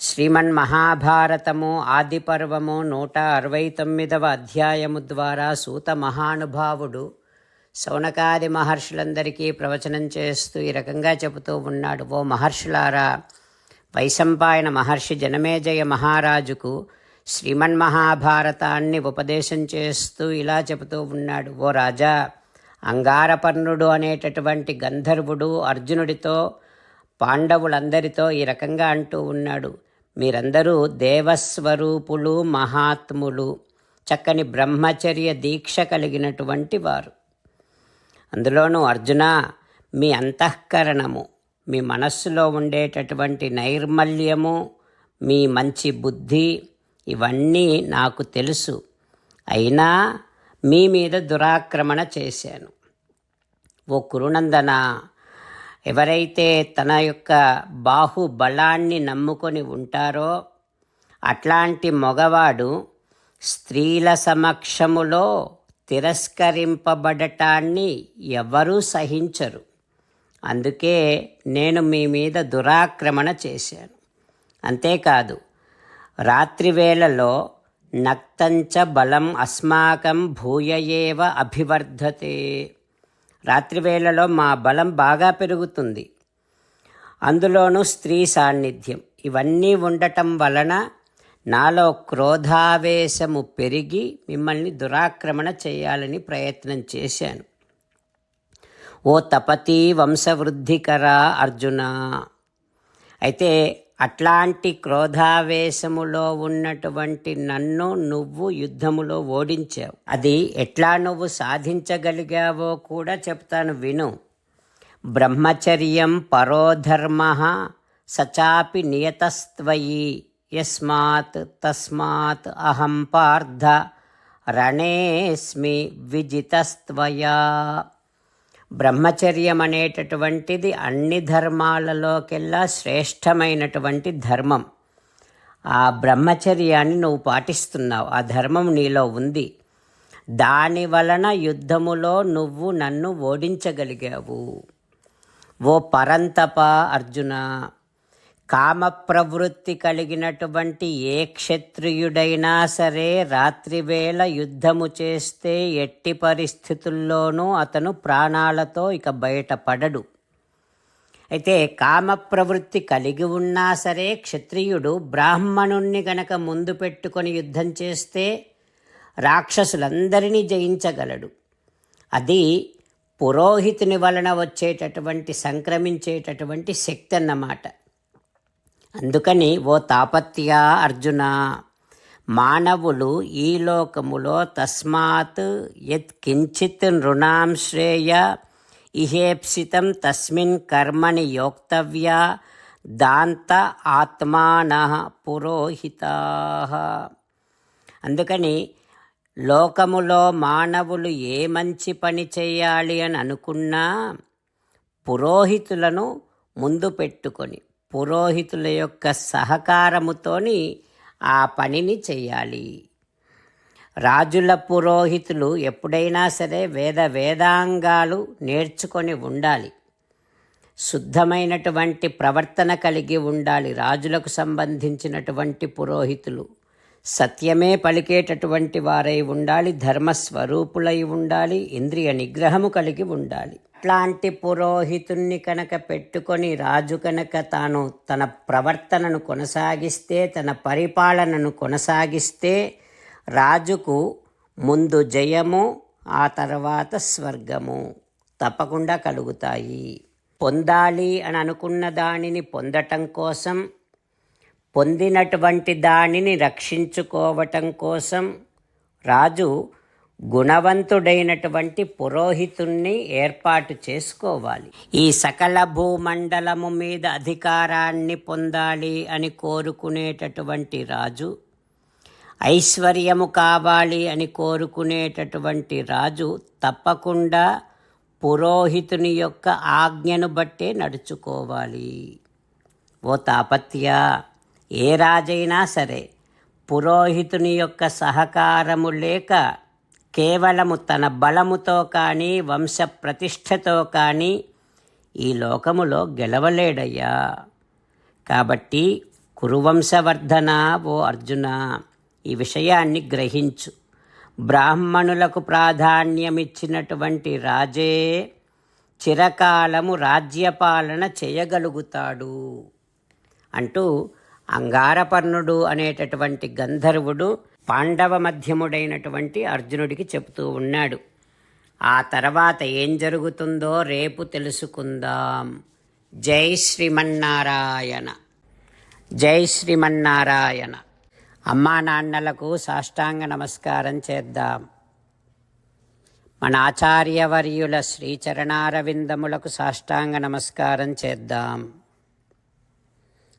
శ్రీమన్ మహాభారతము ఆదిపర్వము నూట అరవై తొమ్మిదవ అధ్యాయము ద్వారా సూత మహానుభావుడు శౌనకాది మహర్షులందరికీ ప్రవచనం చేస్తూ ఈ రకంగా చెబుతూ ఉన్నాడు ఓ మహర్షులారా వైశంపాయన మహర్షి జనమేజయ మహారాజుకు శ్రీమన్ మహాభారతాన్ని ఉపదేశం చేస్తూ ఇలా చెబుతూ ఉన్నాడు ఓ రాజా అంగారపర్ణుడు అనేటటువంటి గంధర్వుడు అర్జునుడితో పాండవులందరితో ఈ రకంగా అంటూ ఉన్నాడు. మీరందరూ దేవస్వరూపులు మహాత్ములు చక్కని బ్రహ్మచర్య దీక్ష కలిగినటువంటి వారు. అందులోనూ అర్జున మీ అంతఃకరణము మీ మనస్సులో ఉండేటటువంటి నైర్మల్యము మీ మంచి బుద్ధి ఇవన్నీ నాకు తెలుసు. అయినా మీ మీద దురాక్రమణ చేశాను. ఓ కురునందన ఎవరైతే తన యొక్క బాహుబలాన్ని నమ్ముకొని ఉంటారో అట్లాంటి మగవాడు స్త్రీల సమక్షములో తిరస్కరింపబడటాన్ని ఎవరూ సహించరు. అందుకే నేను మీ మీద దురాక్రమణ చేశాను. అంతేకాదు రాత్రివేళలో నక్తంచ బలం అస్మాకం భూయయేవ అభివర్ధతే. రాత్రివేళలో మా బలం బాగా పెరుగుతుంది. అందులోనూ స్త్రీ సాన్నిధ్యం. ఇవన్నీ ఉండటం వలన నాలో క్రోధావేశము పెరిగి మిమ్మల్ని దురాక్రమణ చేయాలని ప్రయత్నం చేశాను. ఓ తపతి వంశవృద్ధికర అర్జున. అయితే అట్లాంటి క్రోధావేశములో ఉన్నటువంటి నన్ను నువ్వు యుద్ధములో ఓడించావు. అది ఎట్లా నువ్వు సాధించగలిగావో కూడా చెప్తాను విను. బ్రహ్మచర్యం పరోధర్మ సచాపి నియతస్త్వయి. యస్మాత్ తస్మాత్ అహం పార్థ. రణేస్మి విజితస్త్వయా. బ్రహ్మచర్యం అనేటటువంటిది అన్ని ధర్మాలలోకెల్లా శ్రేష్టమైనటువంటి ధర్మం. ఆ బ్రహ్మచర్యాన్ని నువ్వు పాటిస్తున్నావు. ఆ ధర్మం నీలో ఉంది. దాని వలన యుద్ధములో నువ్వు నన్ను ఓడించగలిగావు. ఓ పరంతప అర్జున కామ ప్రవృత్తి కలిగినటువంటి ఏ క్షత్రియుడైనా సరే రాత్రివేళ యుద్ధము చేస్తే ఎట్టి పరిస్థితుల్లోనూ అతను ప్రాణాలతో ఇక బయటపడడు అయితే కామ ప్రవృత్తి కలిగి ఉన్నా సరే క్షత్రియుడు బ్రాహ్మణుణ్ణి గనక ముందు పెట్టుకొని యుద్ధం చేస్తే రాక్షసులందరినీ జయించగలడు. అది పురోహితుని వలన వచ్చేటటువంటి సంక్రమించేటటువంటి శక్తి అన్నమాట. అందుకని ఓ తాపత్య అర్జున మానవులు ఈ లోకములో తస్మాత్ యత్ కించిత్ నృణాం శ్రేయ ఇహేప్సితం తస్మిన్ కర్మని యోక్తవ్య దాంత ఆత్మాన పురోహిత. అందుకని లోకములో మానవులు ఏ మంచి పని చేయాలి అని అనుకున్నా పురోహితులను ముందు పెట్టుకొని పురోహితుల యొక్క సహకారముతోని ఆ పనిని చేయాలి రాజుల పురోహితులు ఎప్పుడైనా సరే వేద వేదాంగాలు నేర్చుకొని ఉండాలి. శుద్ధమైనటువంటి ప్రవర్తన కలిగి ఉండాలి రాజులకు సంబంధించినటువంటి పురోహితులు. సత్యమే పలికేటటువంటి వారై ఉండాలి ధర్మస్వరూపులై ఉండాలి ఇంద్రియ నిగ్రహము కలిగి ఉండాలి. అట్లాంటి పురోహితుణ్ణి కనుక పెట్టుకొని రాజు కనుక తాను తన ప్రవర్తనను కొనసాగిస్తే తన పరిపాలనను కొనసాగిస్తే రాజుకు ముందు జయము ఆ తర్వాత స్వర్గము తప్పకుండా కలుగుతాయి. పొందాలి అని అనుకున్న దానిని పొందటం కోసం పొందినటువంటి దానిని రక్షించుకోవటం కోసం రాజు గుణవంతుడైనటువంటి పురోహితుణ్ణి ఏర్పాటు చేసుకోవాలి. ఈ సకల భూమండలము మీద అధికారాన్ని పొందాలి అని కోరుకునేటటువంటి రాజు ఐశ్వర్యము కావాలి అని కోరుకునేటటువంటి రాజు తప్పకుండా పురోహితుని యొక్క ఆజ్ఞను బట్టే నడుచుకోవాలి. ఓ తాపత్య ఏ రాజైనా సరే పురోహితుని యొక్క సహకారము లేక కేవలము తన బలముతో కానీ వంశ ప్రతిష్టతో కానీ ఈ లోకములో గెలవలేడయ్యా. కాబట్టి కురువంశవర్ధన ఓ అర్జున ఈ విషయాన్ని గ్రహించు. బ్రాహ్మణులకు ప్రాధాన్యమిచ్చినటువంటి రాజే చిరకాలము రాజ్యపాలన చేయగలుగుతాడు. అంటూ అంగారపర్ణుడు అనేటటువంటి గంధర్వుడు పాండవ మధ్యముడైనటువంటి అర్జునుడికి చెబుతూ ఉన్నాడు ఆ తర్వాత ఏం జరుగుతుందో రేపు తెలుసుకుందాం. జై శ్రీమన్నారాయణ. జై శ్రీమన్నారాయణ. అమ్మా నాన్నలకు సాష్టాంగ నమస్కారం చేద్దాం. మన ఆచార్యవర్యుల శ్రీచరణారవిందములకు సాష్టాంగ నమస్కారం చేద్దాం.